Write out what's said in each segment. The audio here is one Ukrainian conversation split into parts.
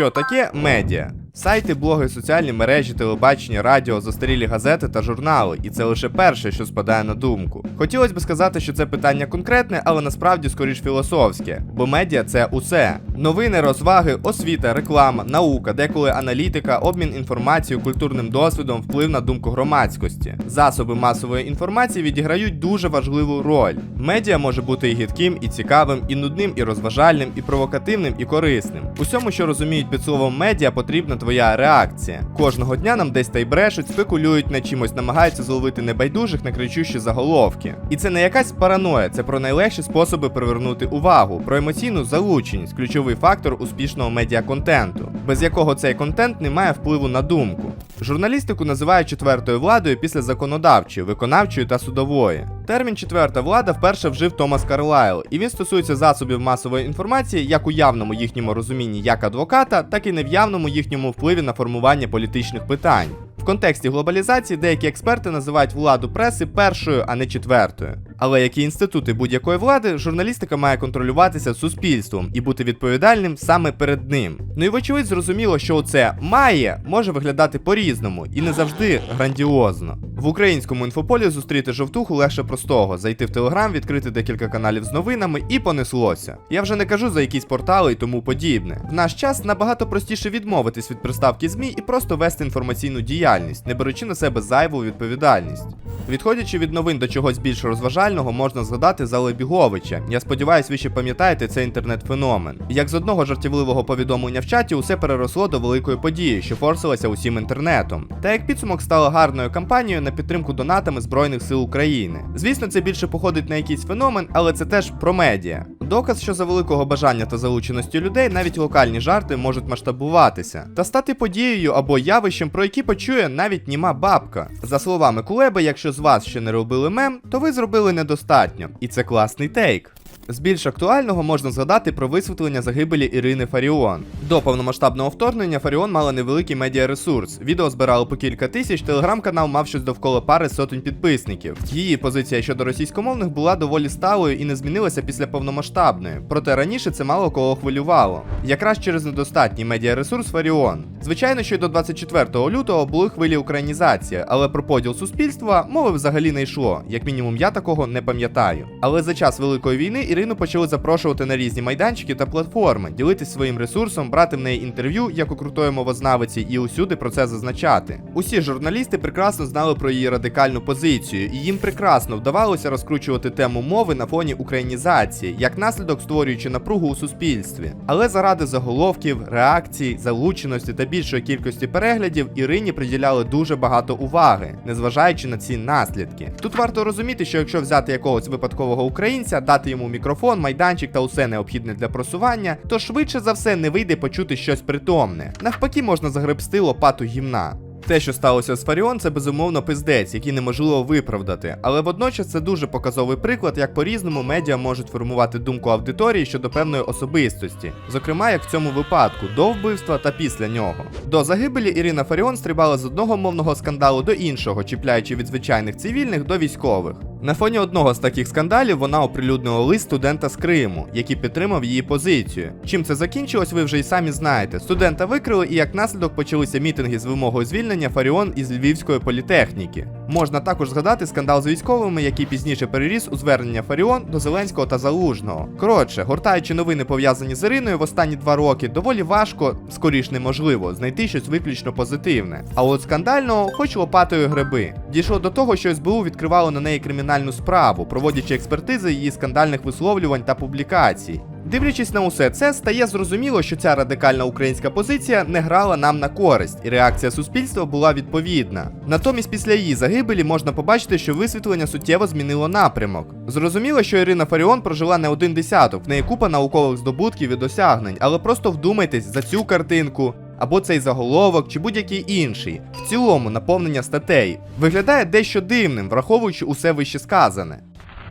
Що таке медіа? Сайти, блоги, соціальні мережі, телебачення, радіо, застарілі газети та журнали, і це лише перше, що спадає на думку. Хотілося б сказати, що це питання конкретне, але насправді скоріш філософське, бо медіа це усе: новини, розваги, освіта, реклама, наука, деколи аналітика, обмін інформацією, культурним досвідом, вплив на думку громадськості. Засоби масової інформації відіграють дуже важливу роль. Медіа може бути і гидким, і цікавим, і нудним, і розважальним, і провокативним, і корисним. Усьому, що розуміють під словом медіа, потрібна твоя реакція. Кожного дня нам десь та й брешуть, спекулюють над чимось, намагаються зловити небайдужих на кричущі заголовки. І це не якась параноя, це про найлегші способи привернути увагу, про емоційну залученість, ключовий фактор успішного медіаконтенту, без якого цей контент не має впливу на думку. Журналістику називають четвертою владою після законодавчої, виконавчої та судової. Термін четверта влада вперше вжив Томас Карлайл, і він стосується засобів масової інформації як у явному їхньому розумінні як адвоката, так і нев'явному їхньому впливі на формування політичних питань. В контексті глобалізації деякі експерти називають владу преси першою, а не четвертою. Але як і інститути будь-якої влади, журналістика має контролюватися суспільством і бути відповідальним саме перед ним. Ну і вочевидь зрозуміло, що це має може виглядати по-різному і не завжди грандіозно. В українському інфополі зустріти жовтуху легше простого: зайти в телеграм, відкрити декілька каналів з новинами і понеслося. Я вже не кажу за якісь портали і тому подібне. В наш час набагато простіше відмовитись від приставки ЗМІ і просто вести інформаційну діяльність, не беручи на себе зайву відповідальність. Відходячи від новин до чогось більш розважального, можна згадати Зали Біговича. Я сподіваюсь, ви ще пам'ятаєте цей інтернет-феномен. Як з одного жартівливого повідомлення в чаті усе переросло до великої події, що форсилася усім інтернетом. Та як підсумок стала гарною кампанією на підтримку донатами Збройних сил України. Звісно, це більше походить на якийсь феномен, але це теж про медіа. Доказ, що за великого бажання та залученості людей навіть локальні жарти можуть масштабуватися та стати подією або явищем, про які почує навіть німа бабка. За словами Кулеби, якщо з вас ще не робили мем, то ви зробили недостатньо, і це класний тейк. З більш актуального можна згадати про висвітлення загибелі Ірини Фаріон. До повномасштабного вторгнення Фаріон мала невеликий медіаресурс. Відео збирало по кілька тисяч, телеграм-канал мав щось довкола пари сотень підписників. Її позиція щодо російськомовних була доволі сталою і не змінилася після повномасштабної. Проте раніше це мало кого хвилювало. Якраз через недостатній медіаресурс Фаріон. Звичайно, що й до 24 лютого були хвилі українізації, але про поділ суспільства мови взагалі не йшло. Як мінімум, я такого не пам'ятаю. Але за час великої війни Ірину почали запрошувати на різні майданчики та платформи, ділитись своїм ресурсом, брати в неї інтерв'ю як у крутої мовознавиці і усюди про це зазначати. Усі журналісти прекрасно знали про її радикальну позицію, і їм прекрасно вдавалося розкручувати тему мови на фоні українізації, як наслідок створюючи напругу у суспільстві. Але заради заголовків, реакцій, залученості та більшої кількості переглядів Ірині приділяли дуже багато уваги, незважаючи на ці наслідки. Тут варто розуміти, що якщо взяти якогось випадкового українця, дати йому мікрофон, майданчик та усе необхідне для просування, то швидше за все не вийде почути щось притомне. Навпаки, можна загребсти лопату гімна. Те, що сталося з Фаріон, це безумовно пиздець, який неможливо виправдати. Але водночас це дуже показовий приклад, як по-різному медіа можуть формувати думку аудиторії щодо певної особистості, зокрема, як в цьому випадку, до вбивства та після нього. До загибелі Ірина Фаріон стрибала з одного мовного скандалу до іншого, чіпляючи від звичайних цивільних до військових. На фоні одного з таких скандалів вона оприлюднила лист студента з Криму, який підтримав її позицію. Чим це закінчилось, ви вже й самі знаєте. Студента викрили, і як наслідок почалися мітинги з вимогою звільнення Фаріон із Львівської політехніки. Можна також згадати скандал з військовими, який пізніше переріс у звернення Фаріон до Зеленського та Залужного. Коротше, гортаючи новини пов'язані з Іриною в останні два роки, доволі важко, скоріш неможливо, знайти щось виключно позитивне. А от скандального, хоч лопатою гриби. Дійшло до того, що СБУ відкривало на неї кримінальну справу, проводячи експертизи її скандальних висловлювань та публікацій. Дивлячись на усе це, стає зрозуміло, що ця радикальна українська позиція не грала нам на користь, і реакція суспільства була відповідна. Натомість, після її загибелі можна побачити, що висвітлення суттєво змінило напрямок. Зрозуміло, що Ірина Фаріон прожила не один десяток, в неї купа наукових здобутків і досягнень, але просто вдумайтесь за цю картинку. Або цей заголовок, чи будь-який інший, в цілому наповнення статей, виглядає дещо дивним, враховуючи усе вище сказане.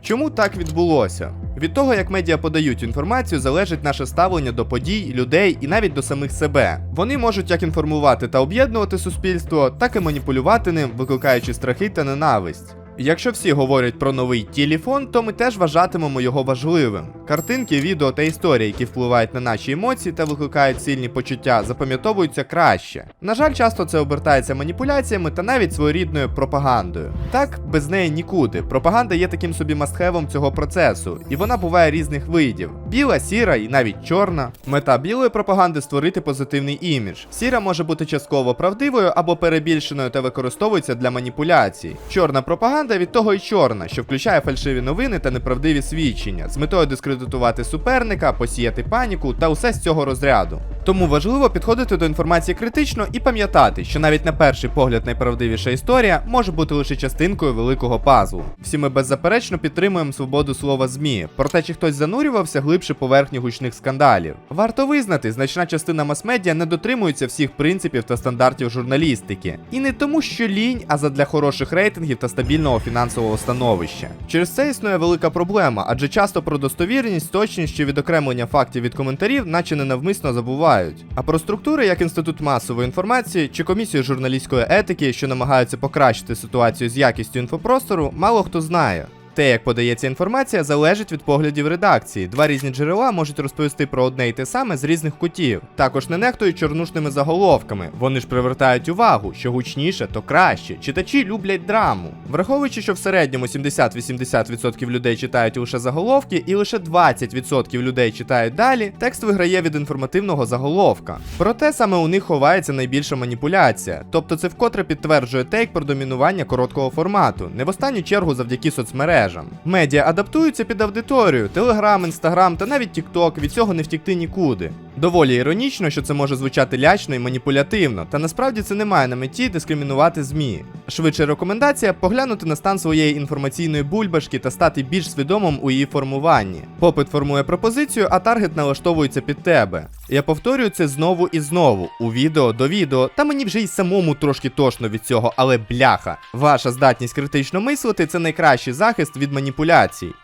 Чому так відбулося? Від того, як медіа подають інформацію, залежить наше ставлення до подій, людей і навіть до самих себе. Вони можуть як інформувати та об'єднувати суспільство, так і маніпулювати ним, викликаючи страхи та ненависть. Якщо всі говорять про новий телефон, то ми теж вважатимемо його важливим. Картинки, відео та історії, які впливають на наші емоції та викликають сильні почуття, запам'ятовуються краще. На жаль, часто це обертається маніпуляціями та навіть своєрідною пропагандою. Так, без неї нікуди. Пропаганда є таким собі мастхевом цього процесу, і вона буває різних видів: біла, сіра і навіть чорна. Мета білої пропаганди створити позитивний імідж. Сіра може бути частково правдивою або перебільшеною та використовується для маніпуляцій. Чорна пропаганда від того й чорна, що включає фальшиві новини та неправдиві свідчення з метою дискредитувати суперника, посіяти паніку та усе з цього розряду. Тому важливо підходити до інформації критично і пам'ятати, що навіть на перший погляд найправдивіша історія може бути лише частинкою великого пазлу. Всі ми беззаперечно підтримуємо свободу слова ЗМІ, проте чи хтось занурювався глибше поверхні гучних скандалів. Варто визнати, значна частина мас-медіа не дотримується всіх принципів та стандартів журналістики. І не тому, що лінь, а задля хороших рейтингів та стабільного фінансового становища. Через це існує велика проблема, адже часто про достовірність, точність чи відокремлення фактів від коментарів, наче ненавмисно забувають. А про структури, як інститут масової інформації чи комісію журналістської етики, що намагаються покращити ситуацію з якістю інфопростору, мало хто знає. Те, як подається інформація, залежить від поглядів редакції. Два різні джерела можуть розповісти про одне і те саме з різних кутів. Також не нехтують чорнушними заголовками. Вони ж привертають увагу, що гучніше, то краще. Читачі люблять драму. Враховуючи, що в середньому 70-80% людей читають лише заголовки, і лише 20% людей читають далі, текст виграє від інформативного заголовка. Проте саме у них ховається найбільша маніпуляція. Тобто це вкотре підтверджує тейк про домінування короткого формату, не в останню чергу завдяки соцмережам. Медіа адаптуються під аудиторію, Телеграм, Інстаграм та навіть Тікток від цього не втікти нікуди. Доволі іронічно, що це може звучати лячно і маніпулятивно, та насправді це не має на меті дискримінувати ЗМІ. Швидше рекомендація поглянути на стан своєї інформаційної бульбашки та стати більш свідомим у її формуванні. Попит формує пропозицію, а таргет налаштовується під тебе. Я повторюю це знову і знову, у відео до відео, та мені вже й самому трошки тошно від цього, але бляха. Ваша здатність критично мислити це найкращий захист від маніпуляцій.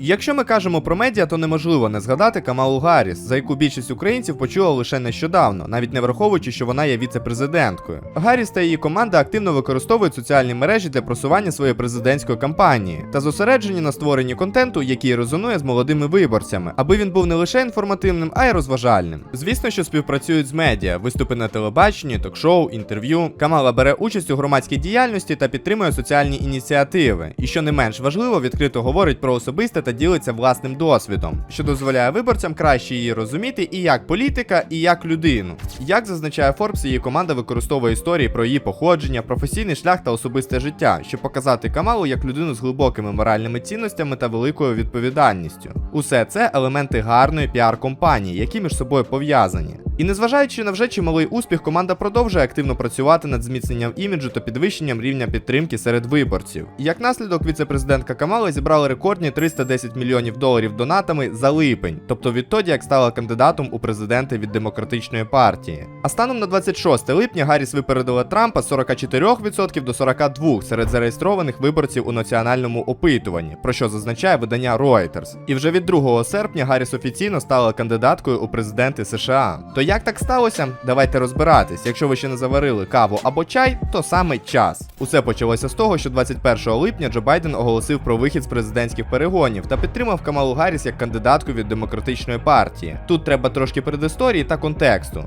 Якщо ми кажемо про медіа, то неможливо не згадати Камалу Гарріс, за яку більшість українців почула лише нещодавно, навіть не враховуючи, що вона є віце-президенткою. Гарріс та її команда активно використовують соціальні мережі для просування своєї президентської кампанії та зосереджені на створенні контенту, який резонує з молодими виборцями, аби він був не лише інформативним, а й розважальним. Звісно, що співпрацюють з медіа, виступи на телебаченні, ток-шоу, інтерв'ю. Камала бере участь у громадській діяльності та підтримує соціальні ініціативи. І що не менш важливо, відкрито говорить про особисте та ділиться власним досвідом, що дозволяє виборцям краще її розуміти і як політика, і як людину. Як зазначає Forbes, її команда використовує історії про її походження, професійний шлях та особисте життя, щоб показати Камалу як людину з глибокими моральними цінностями та великою відповідальністю. Усе це елементи гарної піар-компанії, які між собою пов'язані. І незважаючи на вже чималий успіх, команда продовжує активно працювати над зміцненням іміджу та підвищенням рівня підтримки серед виборців. Як наслідок, віце-президентка Камала зібрала рекордні 310 мільйонів доларів донатами за липень, тобто відтоді, як стала кандидатом у президенти від демократичної партії. А станом на 26 липня Гарріс випередила Трампа з 44% до 42% серед зареєстрованих виборців у національному опитуванні, про що зазначає видання Reuters. І вже від 2 серпня Гарріс офіційно стала кандидаткою у президенти США. То як так сталося? Давайте розбиратись. Якщо ви ще не заварили каву або чай, то саме час. Усе почалося з того, що 21 липня Джо Байден оголосив про вихід з президентських перегонів та підтримав Камалу Гарріс як кандидатку від демократичної партії. Тут треба трошки предісторії та контексту.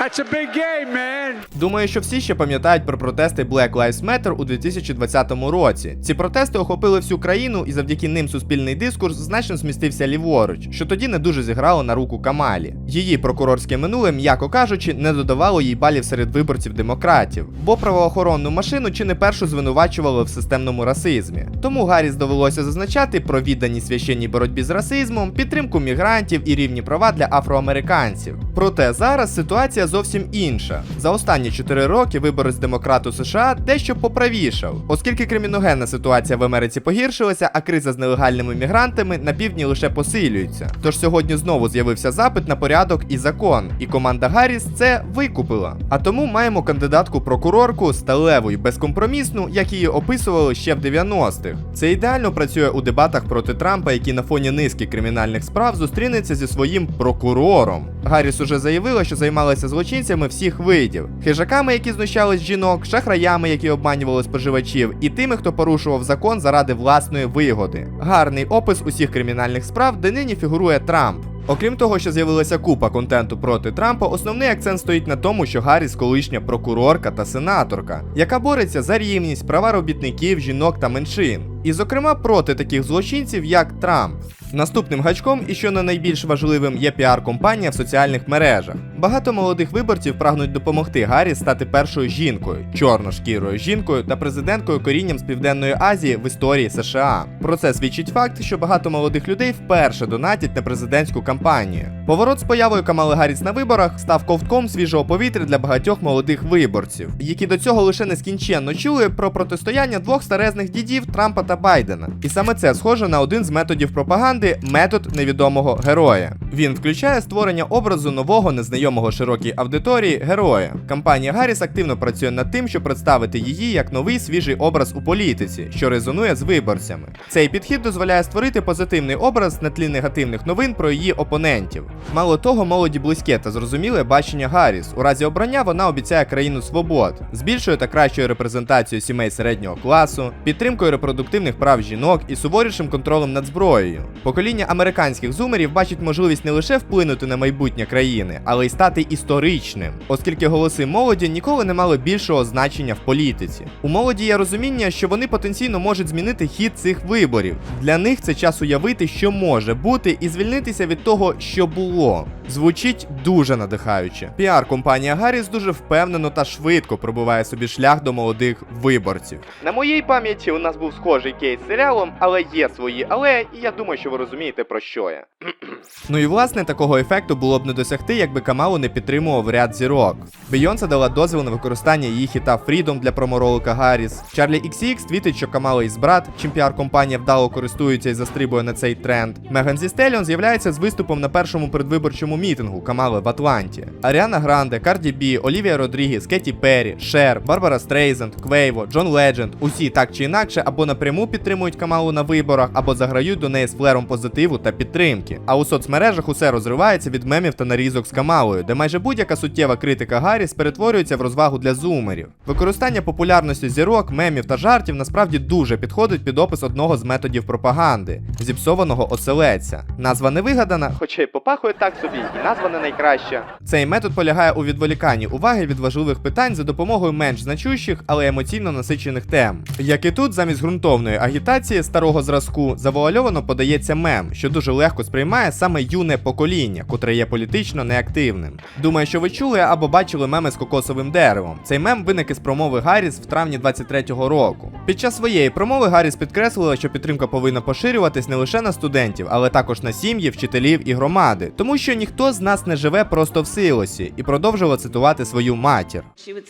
That's a big game, man. Думаю, що всі ще пам'ятають про протести Black Lives Matter у 2020 році. Ці протести охопили всю країну, і завдяки ним суспільний дискурс значно змістився ліворуч, що тоді не дуже зіграло на руку Камалі. Її прокурорське минуле, м'яко кажучи, не додавало їй балів серед виборців демократів, бо правоохоронну машину чи не першу звинувачували в системному расизмі. Тому Гарріс довелося зазначати про відданість священній боротьбі з расизмом, підтримку мігрантів і рівні права для афроамериканців. Проте зараз ситуація зовсім інша. За останні 4 роки виборець демократу США дещо поправішав, оскільки криміногенна ситуація в Америці погіршилася, а криза з нелегальними мігрантами на півдні лише посилюється. Тож сьогодні знову з'явився запит на порядок і закон, і команда Гарріс це викупила. А тому маємо кандидатку прокурорку сталеву і безкомпромісну, як її описували ще в 90-х. Це ідеально працює у дебатах проти Трампа, який на фоні низки кримінальних справ зустрінеться зі своїм прокурором. Гарріс уже заявила, що займалася злочинцями всіх видів: хижаками, які знущались жінок, шахраями, які обманювали споживачів, і тими, хто порушував закон заради власної вигоди. Гарний опис усіх кримінальних справ, де нині фігурує Трамп. Окрім того, що з'явилася купа контенту проти Трампа, основний акцент стоїть на тому, що Гарріс колишня прокурорка та сенаторка, яка бореться за рівність, права робітників, жінок та меншин. І, зокрема, проти таких злочинців, як Трамп. Наступним гачком, і що не найбільш важливим, є піар-компанія в соціальних мережах. Багато молодих виборців прагнуть допомогти Гарріс стати першою жінкою, чорношкірою жінкою та президенткою корінням з Південної Азії в історії США. Про це свідчить факт, що багато молодих людей вперше донатять на президентську кампанію. Поворот з появою Камали Гарріс на виборах став ковтком свіжого повітря для багатьох молодих виборців, які до цього лише нескінченно чули про протистояння двох старезних дідів Трампа та Байдена. І саме це схоже на один з методів пропаганди метод невідомого героя. Він включає створення образу нового незнайомого широкій аудиторії героя. Кампанія Гарріс активно працює над тим, щоб представити її як новий свіжий образ у політиці, що резонує з виборцями. Цей підхід дозволяє створити позитивний образ на тлі негативних новин про її опонентів. Мало того, молоді близьке та зрозуміле бачення Гарріс. У разі обрання вона обіцяє країну свобод, з більшою та кращою репрезентацією сімей середнього класу, підтримкою репродуктивних прав жінок і суворішим контролем над зброєю. Покоління американських зумерів бачить можливість не лише вплинути на майбутнє країни, але й стати історичним, оскільки голоси молоді ніколи не мали більшого значення в політиці. У молоді є розуміння, що вони потенційно можуть змінити хід цих виборів. Для них це час уявити, що може бути, і звільнитися від того, що було. Звучить дуже надихаюче. Піар-компанія Гарріс дуже впевнено та швидко пробиває собі шлях до молодих виборців. На моїй пам'яті у нас був схожий кейс з серіалом, але є свої але, і я думаю, що ви розумієте про що я. ну і власне такого ефекту було б не досягти, якби Камалу не підтримував ряд зірок. Бейонсе дала дозвіл на використання її хіта Freedom для проморолика Гарріс. Чарлі XCX твітить, що Камала із брат, чим піар-компанія вдало користується і застрибує на цей тренд. Меган Зі Стеліон з'являється з виступом на першому передвиборчому мітингу Камали в Атланті. Аріана Гранде, Карді Бі, Олівія Родрігес, Кеті Перрі, Шер, Барбара Стрейзенд, Квейво, Джон Ледженд усі так чи інакше або напряму підтримують Камалу на виборах, або заграють до неї з флером позитиву та підтримки. А у соцмережах усе розривається від мемів та нарізок з Камалою, де майже будь-яка суттєва критика Гарріс перетворюється в розвагу для зумерів. Використання популярності зірок, мемів та жартів насправді дуже підходить під опис одного з методів пропаганди зіпсованого оселедця. Назва не вигадана, хоча й попахує так собі, і назва не найкраща. Цей метод полягає у відволіканні уваги від важливих питань за допомогою менш значущих, але емоційно насичених тем. Як і тут, замість ґрунтовної агітації старого зразку завуальовано подається мем, що дуже легко сприймає саме юне покоління, котре є політично неактивним. Думаю, що ви чули або бачили меми з кокосовим деревом. Цей мем виник із промови Гарріс в травні 23-го року. Під час своєї промови Гарріс підкреслила, що підтримка повинна поширюватись не лише на студентів, але також на сім'ї, вчителів і громади, тому що ніхто з нас не живе просто в силосі, і продовжила цитувати свою матір. She would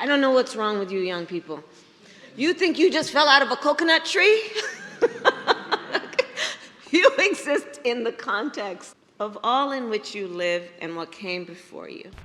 I don't know what's wrong with you young people. You think you just fell out of a coconut tree? you exist in the context of all in.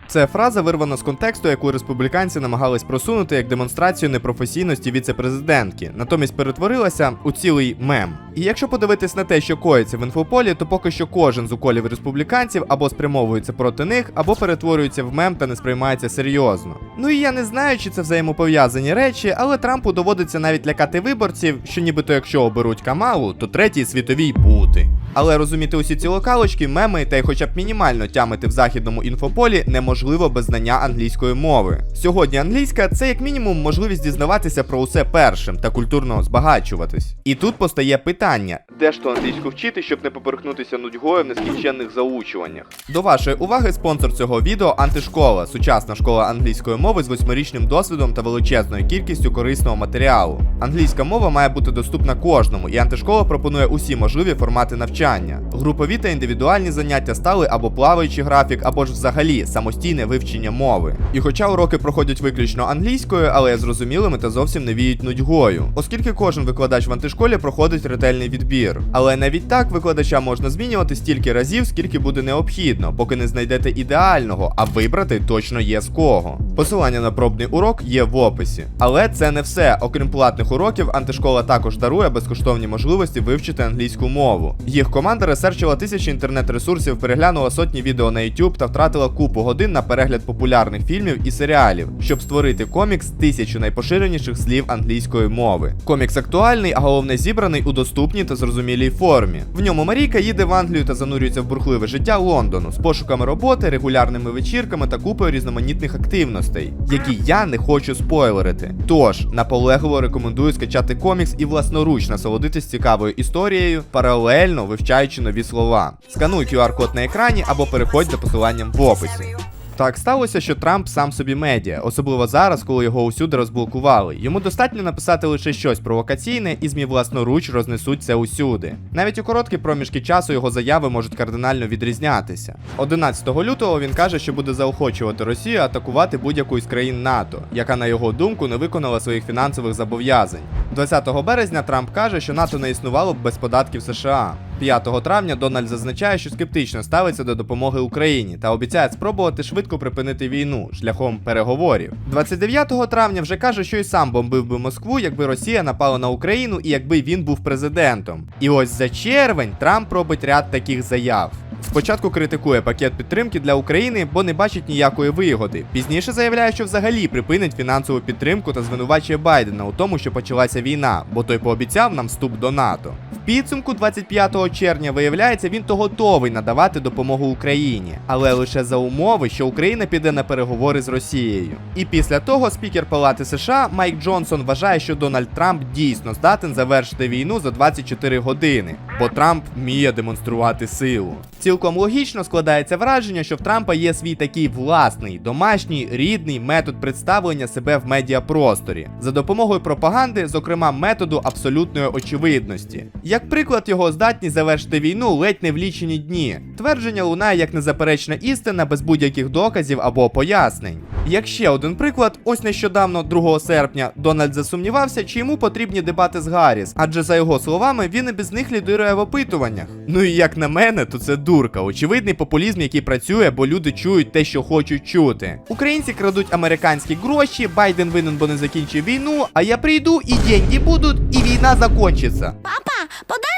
Це фраза вирвана з контексту, яку республіканці намагались просунути як демонстрацію непрофесійності віце-президентки, натомість перетворилася у цілий мем. І якщо подивитись на те, що коїться в інфополі, то поки що кожен з уколів республіканців або спрямовується проти них, або перетворюється в мем та не сприймається серйозно. Ну і я не знаю, чи це взаємопов'язані речі, але Трампу доводиться навіть лякати виборців, що нібито якщо оберуть Камалу, то третій світовій бути. Але розуміти усі ці локалочки, меми та й хоча б мінімально тямити в західному інфополі неможливо без знання англійської мови. Сьогодні англійська це як мінімум можливість дізнаватися про усе першим та культурно збагачуватись. І тут постає питання: де ж то англійську вчити, щоб не поперхнутися нудьгою в нескінченних заучуваннях? До вашої уваги спонсор цього відео антишкола, сучасна школа англійської мови з восьмирічним досвідом та величезною кількістю корисного матеріалу. Англійська мова має бути доступна кожному, і антишкола пропонує усі можливі формати навчання. Навчання. Групові та індивідуальні заняття стали або плаваючий графік, або ж взагалі самостійне вивчення мови. І хоча уроки проходять виключно англійською, але зрозумілими та зовсім не віють нудьгою, оскільки кожен викладач в антишколі проходить ретельний відбір. Але навіть так викладача можна змінювати стільки разів, скільки буде необхідно, поки не знайдете ідеального, а вибрати точно є з кого. Посилання на пробний урок є в описі. Але це не все. Окрім платних уроків, антишкола також дарує безкоштовні можливості вивчити англійську мову. Їх команда ресерчила тисячі інтернет-ресурсів, переглянула сотні відео на YouTube та втратила купу годин на перегляд популярних фільмів і серіалів, щоб створити комікс тисячу найпоширеніших слів англійської мови. Комікс актуальний, а головне зібраний у доступній та зрозумілій формі. В ньому Марійка їде в Англію та занурюється в бурхливе життя Лондону з пошуками роботи, регулярними вечірками та купою різноманітних активностей, які я не хочу спойлерити. Тож наполегливо рекомендую скачати комікс і власноруч насолодитись цікавою історією, паралельно вивчаючи нові слова. Скануй QR-код на екрані або переходь за посиланням в описі. Так сталося, що Трамп сам собі медіа, особливо зараз, коли його усюди розблокували. Йому достатньо написати лише щось провокаційне, і змі власноруч рознесуть це усюди. Навіть у короткі проміжки часу його заяви можуть кардинально відрізнятися. 11 лютого він каже, що буде заохочувати Росію атакувати будь-яку із країн НАТО, яка на його думку не виконала своїх фінансових зобов'язань. 20 березня Трамп каже, що НАТО не існувало б без податків США. 5 травня Дональд зазначає, що скептично ставиться до допомоги Україні та обіцяє спробувати швидко припинити війну шляхом переговорів. 29 травня вже каже, що й сам бомбив би Москву, якби Росія напала на Україну і якби він був президентом. І ось за червень Трамп робить ряд таких заяв. Спочатку критикує пакет підтримки для України, бо не бачить ніякої вигоди. Пізніше заявляє, що взагалі припинить фінансову підтримку та звинувачує Байдена у тому, що почалася війна, бо той пообіцяв нам вступ до НАТО. В підсумку 25 червня виявляється, він то готовий надавати допомогу Україні, але лише за умови, що Україна піде на переговори з Росією. І після того спікер Палати США Майк Джонсон вважає, що Дональд Трамп дійсно здатен завершити війну за 24 години, бо Трамп вміє демонструвати силу. Цілком логічно складається враження, що в Трампа є свій такий власний, домашній, рідний метод представлення себе в медіапросторі за допомогою пропаганди, зокрема методу абсолютної очевидності. Як приклад, його здатність завершити війну ледь не в лічені дні. Твердження лунає як незаперечна істина без будь-яких доказів або пояснень. Як ще один приклад, ось нещодавно, 2 серпня, Дональд засумнівався, чи йому потрібні дебати з Гарріс, адже за його словами він і без них лідирує в опитуваннях. Ну і як на мене, то це дурка, очевидний популізм, який працює, бо люди чують те, що хочуть чути. Українці крадуть американські гроші, Байден винен, бо не закінчив війну, а я прийду і деньги будуть, і війна закончиться. Папа, подай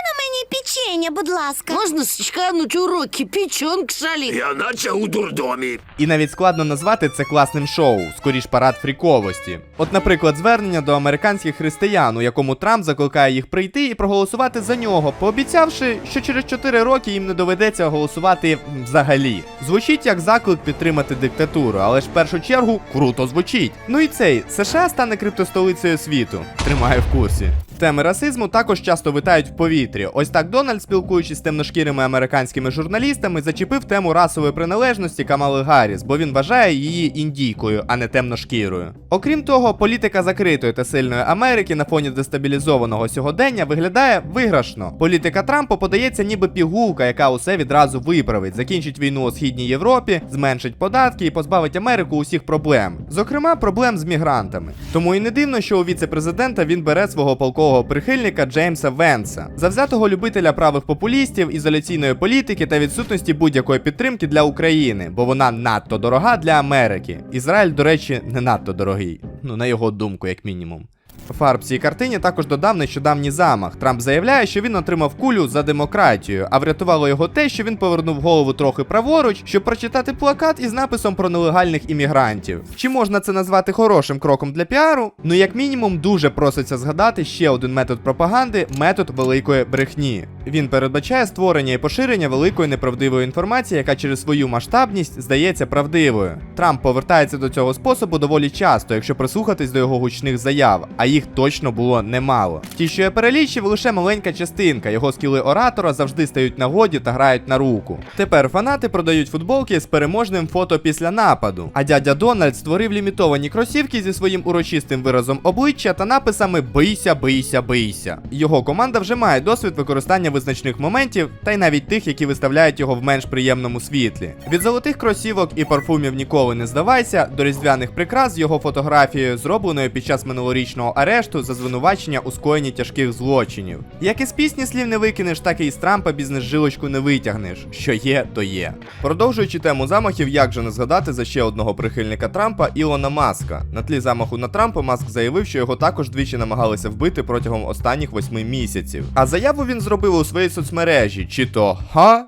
печення, будь ласка. Можна скануть уроки, печенк шалі. Я наче у дурдомі. І навіть складно назвати це класним шоу, скоріш парад фріковості. От, наприклад, звернення до американських християн, у якому Трамп закликає їх прийти і проголосувати за нього, пообіцявши, що через 4 роки їм не доведеться голосувати взагалі. Звучить як заклик підтримати диктатуру, але ж в першу чергу круто звучить. Ну і цей США стане криптостолицею світу. Тримаю в курсі. Теми расизму також часто витають в повітрі. Ось так Дональд, спілкуючись з темношкірими американськими журналістами, зачепив тему расової приналежності Камали Гарріс, бо він вважає її індійкою, а не темношкірою. Окрім того, політика закритої та сильної Америки на фоні дестабілізованого сьогодення виглядає виграшно. Політика Трампа подається ніби пігулка, яка усе відразу виправить, закінчить війну у східній Європі, зменшить податки і позбавить Америку усіх проблем, зокрема проблем з мігрантами. Тому і не дивно, що у віце-президента він бере свого полкового прихильника Джеймса Венса, завзятого любителя правих популістів, ізоляційної політики та відсутності будь-якої підтримки для України, бо вона надто дорога для Америки. Ізраїль, до речі, не надто дорогий. Ну, на його думку, як мінімум. Фарб цій картині також додав нещодавній замах. Трамп заявляє, що він отримав кулю за демократію, а врятувало його те, що він повернув голову трохи праворуч, щоб прочитати плакат із написом про нелегальних іммігрантів. Чи можна це назвати хорошим кроком для піару? Ну, як мінімум, дуже проситься згадати ще один метод пропаганди метод великої брехні. Він передбачає створення і поширення великої неправдивої інформації, яка через свою масштабність здається правдивою. Трамп повертається до цього способу доволі часто, якщо прислухатись до його гучних заяв, а їх яких точно було немало. Ті, що я перелічив, лише маленька частинка. Його скіли оратора завжди стають нагоді та грають на руку. Тепер фанати продають футболки з переможним фото після нападу. А дядя Дональд створив лімітовані кросівки зі своїм урочистим виразом обличчя та написами Бийся, бийся, бийся. Його команда вже має досвід використання визначних моментів, та й навіть тих, які виставляють його в менш приємному світлі. Від золотих кросівок і парфумів ніколи не здавайся до різдвяних прикрас його фотографією, зробленою під час минулорічного арешту за звинувачення у скоєнні тяжких злочинів. Як із пісні слів не викинеш, так і із Трампа бізнес жилочку не витягнеш. Що є, то є. Продовжуючи тему замахів, як же не згадати за ще одного прихильника Трампа Ілона Маска. На тлі замаху на Трампа Маск заявив, що його також двічі намагалися вбити протягом останніх восьми місяців. А заяву він зробив у своїй соцмережі, чи то ха,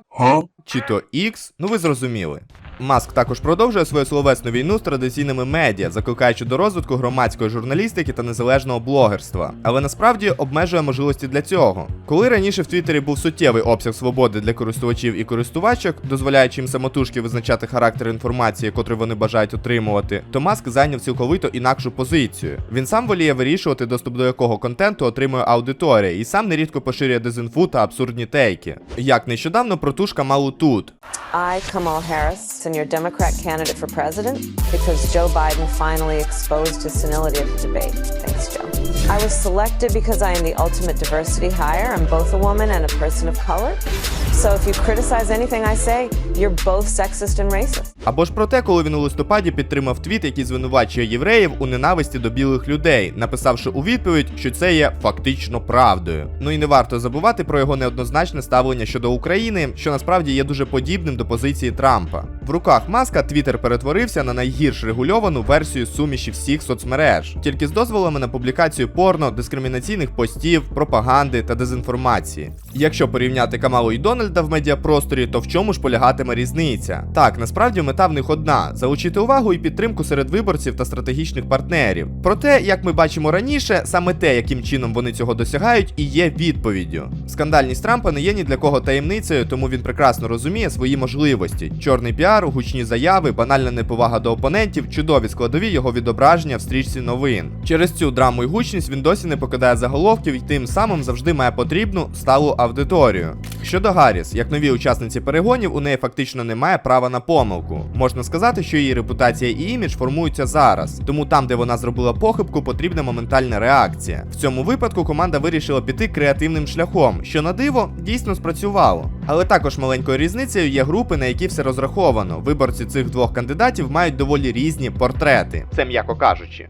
чи то X, ну ви зрозуміли. Маск також продовжує свою словесну війну з традиційними медіа, закликаючи до розвитку громадської журналістики та незалежного блогерства, але насправді обмежує можливості для цього. Коли раніше в Твіттері був суттєвий обсяг свободи для користувачів і користувачок, дозволяючи їм самотужки визначати характер інформації, котру вони бажають отримувати, то Маск зайняв цілковито інакшу позицію. Він сам воліє вирішувати, доступ до якого контенту отримує аудиторія, і сам нерідко поширює дезінфу та абсурдні тейки. Як нещодавно про ту ж Камалу тут. I, Kamala your Democrat candidate for president because Joe Biden finally exposed his senility of the debate. Thanks, Joe. I was selected because I am the ultimate diversity hire. I'm both a woman and a person of color. So if you criticize anything I say, you're both sexist and racist. Або ж про те, коли він у листопаді підтримав твіт, який звинувачує євреїв у ненависті до білих людей, написавши у відповідь, що це є фактично правдою. Ну і не варто забувати про його неоднозначне ставлення щодо України, що насправді є дуже подібним до позиції Трампа. В руках Маска Твіттер перетворився на найгірш регульовану версію суміші всіх соцмереж, тільки з дозволами на публікацію порно, дискримінаційних постів, пропаганди та дезінформації. Якщо порівняти Камалу і Дональда в медіапросторі, то в чому ж полягатиме різниця? Так, насправді мета в них одна: залучити увагу і підтримку серед виборців та стратегічних партнерів. Проте, як ми бачимо раніше, саме те, яким чином вони цього досягають, і є відповіддю. Скандальність Трампа не є ні для кого таємницею, тому він прекрасно розуміє свої можливості: чорний піар, гучні заяви, банальна неповага до опонентів, чудові складові його відображення в стрічці новин. Через цю драму і гучність він досі не покидає заголовків і тим самим завжди має потрібну сталу аудиторію. Щодо Гарріс, як новій учасниці перегонів, у неї фактично немає права на помилку. Можна сказати, що її репутація і імідж формуються зараз, тому там, де вона зробила похибку, потрібна моментальна реакція. В цьому випадку команда вирішила піти креативним шляхом, що на диво дійсно спрацювало. Але також маленькою різницею є групи, на які все розраховано. Виборці цих двох кандидатів мають доволі різні портрети. Це м'яко кажучи.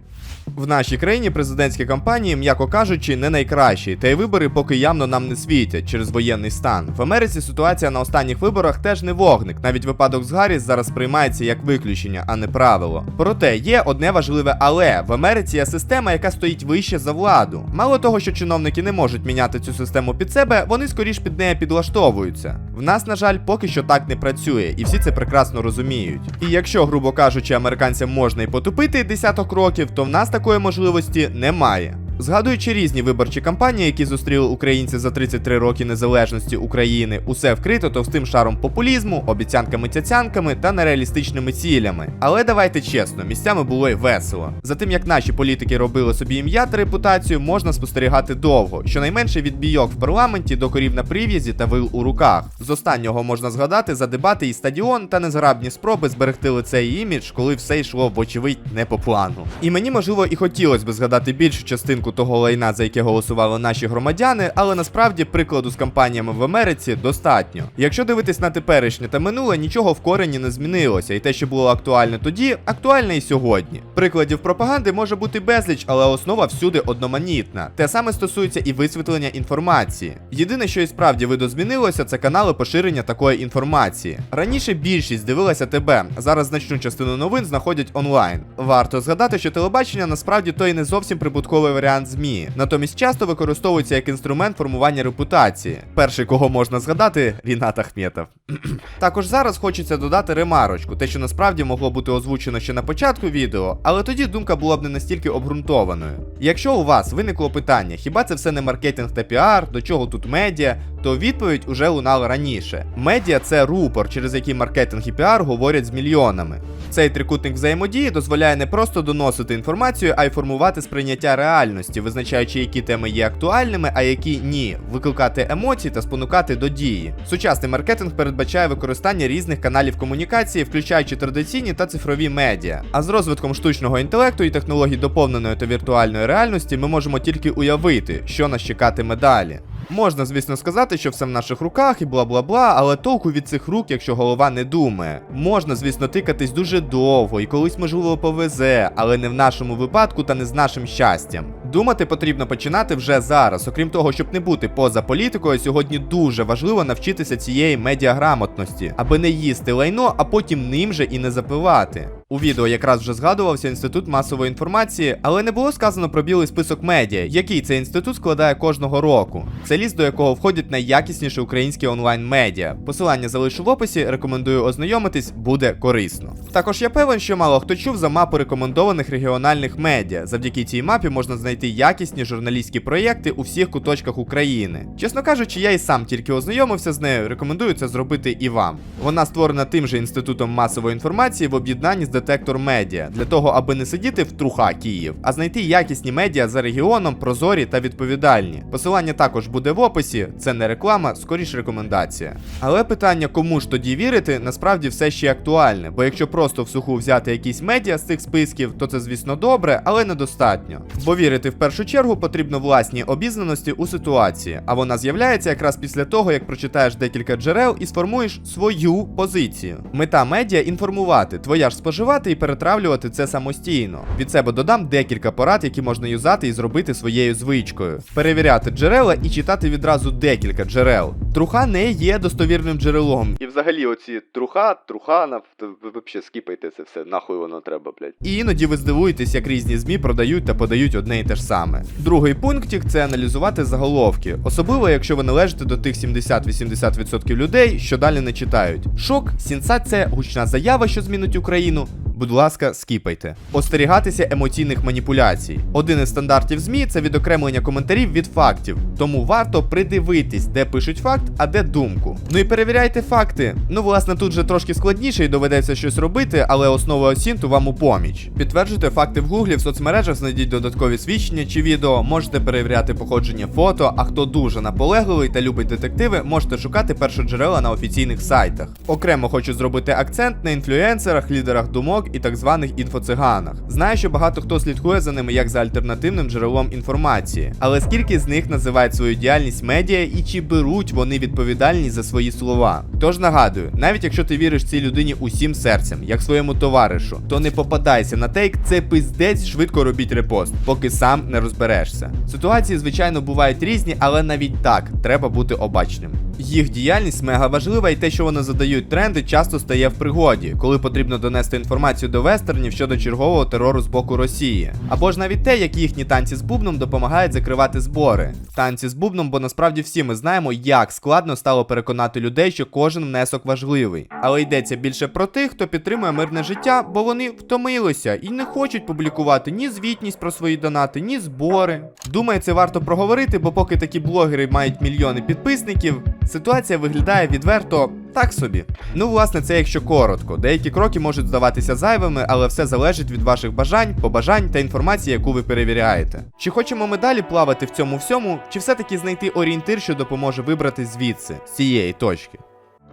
В нашій країні президентські кампанії, м'яко кажучи, не найкращі, та й вибори поки явно нам не світять через воєнний стан. В Америці ситуація на останніх виборах теж не вогник. Навіть випадок з Гарріс зараз сприймається як виключення, а не правило. Проте є одне важливе але в Америці є система, яка стоїть вище за владу. Мало того, що чиновники не можуть міняти цю систему під себе, вони скоріш під неї підлаштовуються. В нас, на жаль, поки що так не працює, і всі це прекрасно розуміють. І якщо, грубо кажучи, американцям можна і потупити десяток років, то в нас такої можливості немає. немає. Згадуючи різні виборчі кампанії, які зустріли українці за 33 роки незалежності України, усе вкрито товстим шаром популізму, обіцянками-цяцянками та нереалістичними цілями. Але давайте чесно, місцями було й весело. За тим як наші політики робили собі ім'я та репутацію, можна спостерігати довго, щонайменше від бійок в парламенті до корів на прив'язі та вил у руках. З останнього можна згадати за дебати і стадіон та незграбні спроби зберегти і імідж, коли все йшло вочевидь не по плану. І мені можливо і хотілося б згадати більшу частинку того лайна, за яке голосували наші громадяни, але насправді прикладу з кампаніями в Америці достатньо. Якщо дивитись на теперішнє та минуле, нічого в корені не змінилося, і те, що було актуальне тоді, актуальне і сьогодні. Прикладів пропаганди може бути безліч, але основа всюди одноманітна. Те саме стосується і висвітлення інформації. Єдине, що і справді видозмінилося, це канали поширення такої інформації. Раніше більшість дивилася тебе, зараз значну частину новин знаходять онлайн. Варто згадати, що телебачення насправді то і не зовсім прибутковий варіант ЗМІ, натомість часто використовується як інструмент формування репутації. Перший, кого можна згадати, Рінат Ахметов. Також зараз хочеться додати ремарочку, те, що насправді могло бути озвучено ще на початку відео, але тоді думка була б не настільки обґрунтованою. Якщо у вас виникло питання, хіба це все не маркетинг та піар, до чого тут медіа, то відповідь уже лунала раніше. Медіа це рупор, через який маркетинг і піар говорять з мільйонами. Цей трикутник взаємодії дозволяє не просто доносити інформацію, а й формувати сприйняття реальності, визначаючи, які теми є актуальними, а які ні, викликати емоції та спонукати до дії. Сучасний маркетинг передбачає використання різних каналів комунікації, включаючи традиційні та цифрові медіа. А з розвитком штучного інтелекту і технологій доповненої та віртуальної реальності ми можемо тільки уявити, що нас чекатиме далі. Можна, звісно, сказати, що все в наших руках і бла бла бла, але толку від цих рук, якщо голова не думає. Можна, звісно, тикатись дуже довго і колись, можливо, повезе, але не в нашому випадку та не з нашим щастям. Думати потрібно починати вже зараз. Окрім того, щоб не бути поза політикою, сьогодні дуже важливо навчитися цієї медіаграмотності, аби не їсти лайно, а потім ним же і не запивати. У відео якраз вже згадувався інститут масової інформації, але не було сказано про білий список медіа, який цей інститут складає кожного року. Це ліст, до якого входять найякісніші українські онлайн-медіа. Посилання залишу в описі, рекомендую ознайомитись, буде корисно. Також я певен, що мало хто чув за мапу рекомендованих регіональних медіа. Завдяки цій мапі можна знайти якісні журналістські проєкти у всіх куточках України. Чесно кажучи, я і сам тільки ознайомився з нею, рекомендую це зробити і вам. Вона створена тим же інститутом масової інформації в об'єднанні з детектор медіа для того, аби не сидіти в труха Київ, а знайти якісні медіа за регіоном, прозорі та відповідальні. Посилання також буде в описі. Це не реклама, скоріш рекомендація. Але питання, кому ж тоді вірити, насправді все ще актуальне, бо якщо просто в суху взяти якісь медіа з цих списків, то це звісно добре, але недостатньо. Бо вірити в першу чергу потрібно власній обізнаності у ситуації, а вона з'являється якраз після того, як прочитаєш декілька джерел і сформуєш свою позицію. Мета медіа інформувати, твоя ж споживати і перетравлювати це самостійно. Від себе додам декілька порад, які можна юзати і зробити своєю звичкою. Перевіряти джерела і читати відразу декілька джерел. Труха не є достовірним джерелом. І взагалі, оці труха, труханов, то ви взагалі скіпайте це все, нахуй воно треба, блядь. І іноді ви здивуєтесь, як різні ЗМІ продають та подають одне і те ж саме. Другий пунктик це аналізувати заголовки, особливо якщо ви належите до тих 70-80% людей, що далі не читають. Шок, сенсація, гучна заява, що змінить Україну. Будь ласка, скіпайте. Остерігатися емоційних маніпуляцій. Один із стандартів ЗМІ це відокремлення коментарів від фактів, тому варто придивитись, де пишуть факт, а де думку. Ну і перевіряйте факти. Ну, власне, тут же трошки складніше і доведеться щось робити, але основа осінту вам у поміч. Підтверджуйте факти в гуглі, в соцмережах знайдіть додаткові свідчення чи відео, можете перевіряти походження фото, а хто дуже наполегливий та любить детективи, можете шукати першоджерела на офіційних сайтах. Окремо хочу зробити акцент на інфлюенсерах, лідерах думок і так званих інфоциганах. Знаю, що багато хто слідкує за ними як за альтернативним джерелом інформації, але скільки з них називають свою діяльність медіа і чи беруть вони відповідальність за свої слова? Тож нагадую, навіть якщо ти віриш цій людині усім серцем, як своєму товаришу, то не попадайся на тейк, це пиздець, швидко робіть репост, поки сам не розберешся. Ситуації, звичайно, бувають різні, але навіть так треба бути обачним. Їх діяльність мега важлива, і те, що вони задають тренди, часто стає в пригоді, коли потрібно донести інформацію до вестернів щодо чергового терору з боку Росії. Або ж навіть те, як їхні танці з бубном допомагають закривати збори. Танці з бубном, бо насправді всі ми знаємо, як складно стало переконати людей, що кожен внесок важливий. Але йдеться більше про тих, хто підтримує мирне життя, бо вони втомилися і не хочуть публікувати ні звітність про свої донати, ні збори. Думаю, це варто проговорити, бо поки такі блогери мають мільйони підписників, ситуація виглядає відверто так собі. Ну, власне, це якщо коротко. Деякі кроки можуть здаватися зайвими, але все залежить від ваших бажань, побажань та інформації, яку ви перевіряєте. Чи хочемо ми далі плавати в цьому всьому, чи все-таки знайти орієнтир, що допоможе вибрати звідси, з цієї точки.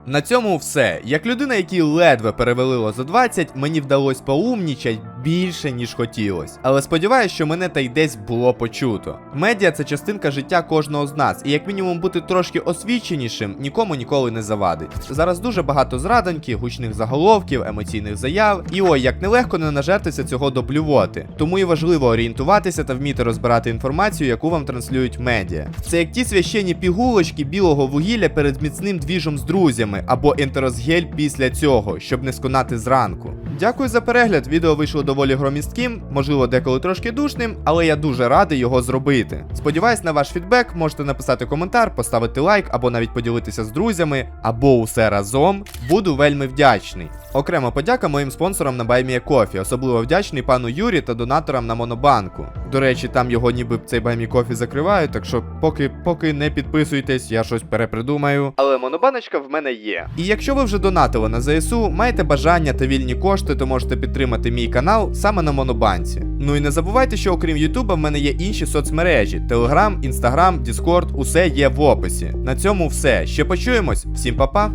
На цьому все. Як людина, який ледве перевелило за 20, мені вдалося поумнічать більше, ніж хотілось. Але сподіваюся, що мене та й десь було почуто. Медіа це частинка життя кожного з нас, і як мінімум бути трошки освіченішим нікому ніколи не завадить. Зараз дуже багато зраданьки, гучних заголовків, емоційних заяв. І ой, як нелегко не нажертися цього до. Тому і важливо орієнтуватися та вміти розбирати інформацію, яку вам транслюють медіа. Це як ті священні пігулочки білого вугілля перед міцним двіжом з друзями або ентеросгель після цього, щоб не сконати зранку. Дякую за перегляд. Відео вийшло доволі громістким, можливо, деколи трошки душним, але я дуже радий його зробити. Сподіваюсь на ваш фідбек, можете написати коментар, поставити лайк або навіть поділитися з друзями, або усе разом. Буду вельми вдячний. Окрема подяка моїм спонсорам на BuyMeACoffee, особливо вдячний пану Юрі та донаторам на Монобанку. До речі, там його ніби цей BuyMeACoffee закривають, так що поки, поки не підписуйтесь, я щось перепридумаю. Але монобаночка в мене є. І якщо ви вже донатили на ЗСУ, маєте бажання та вільні кошти, то можете підтримати мій канал саме на Монобанці. Ну і не забувайте, що окрім Ютуба в мене є інші соцмережі: Телеграм, Інстаграм, Діскорд, усе є в описі. На цьому все. Ще почуємось. Всім па-па!